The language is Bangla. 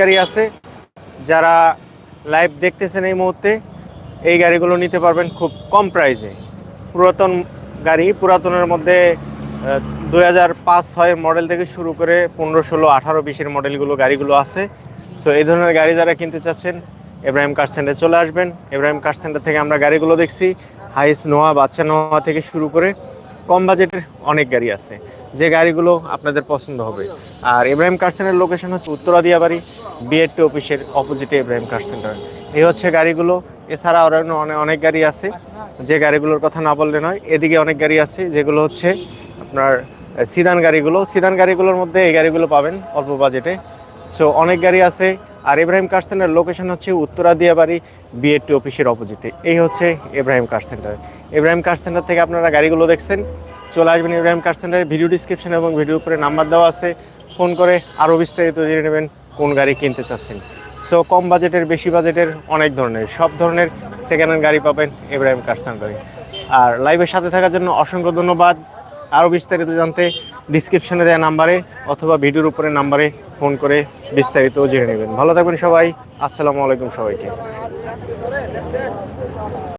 গাড়ি আছে। যারা লাইভ দেখতেছেন এই মুহূর্তে, এই গাড়িগুলো নিতে পারবেন খুব কম প্রাইসে। পুরাতন গাড়ি, পুরাতনের মধ্যে দুই হাজার পাঁচ ছয় মডেল থেকে শুরু করে পনেরো, ষোলো, আঠারো, বিশের মডেলগুলো গাড়িগুলো আছে। সো এই ধরনের গাড়ি যারা কিনতে চাচ্ছেন এব্রাহিম কার সেন্টারে চলে আসবেন। এব্রাহিম কার সেন্টার থেকে আমরা গাড়িগুলো দেখছি। হাইস নোয়া বাচ্চা নোয়া থেকে শুরু করে কম বাজেটের অনেক গাড়ি আছে। যে গাড়িগুলো আপনাদের পছন্দ হবে। আর ইব্রাহিম কার সেন্টারের লোকেশন হচ্ছে উত্তরা দিয়াবাড়ি বিএডটি অফিসের অপোজিটে ইব্রাহিম কার সেন্টার এই হচ্ছে গাড়িগুলো। এছাড়া আরও অনেক অনেক গাড়ি আছে। যে গাড়িগুলোর কথা না বললে নয়, এদিকে অনেক গাড়ি আছে, যেগুলো হচ্ছে আপনার সিদান গাড়িগুলো। সিদান গাড়িগুলোর মধ্যে এই গাড়িগুলো পাবেন অল্প বাজেটে। সো অনেক গাড়ি আছে। আর ইব্রাহিম কার সেন্টার লোকেশন হচ্ছে উত্তরা দিয়াবাড়ি বিএডটি অফিসের অপোজিটে এই হচ্ছে Ibrahim car center Ibrahim car center থেকে আপনারা গাড়িগুলো দেখছেন। চলে আসবেন ইব্রাহিম কার সেন্টারে ভিডিও ডিসক্রিপশন এবং ভিডিও উপরে নাম্বার দেওয়া আছে। ফোন করে আরও বিস্তারিত জেনে নেবেন। কোন গাড়ি কিনতে চাচ্ছেন? সো কম বাজেটের, বেশি বাজেটের অনেক ধরনের। সব ধরনের সেকেন্ড হ্যান্ড গাড়ি পাবেন এব্রাহিম কার গাড়ি আর লাইভের সাথে থাকার জন্য অসংখ্য ধন্যবাদ। আরও বিস্তারিত জানতে ডিসক্রিপশনে দেওয়া নাম্বারে অথবা ভিডিওর উপরে নাম্বারে ফোন করে বিস্তারিত জেনে নেবেন। ভালো থাকবেন সবাই। আসসালামু আলাইকুম সবাইকে।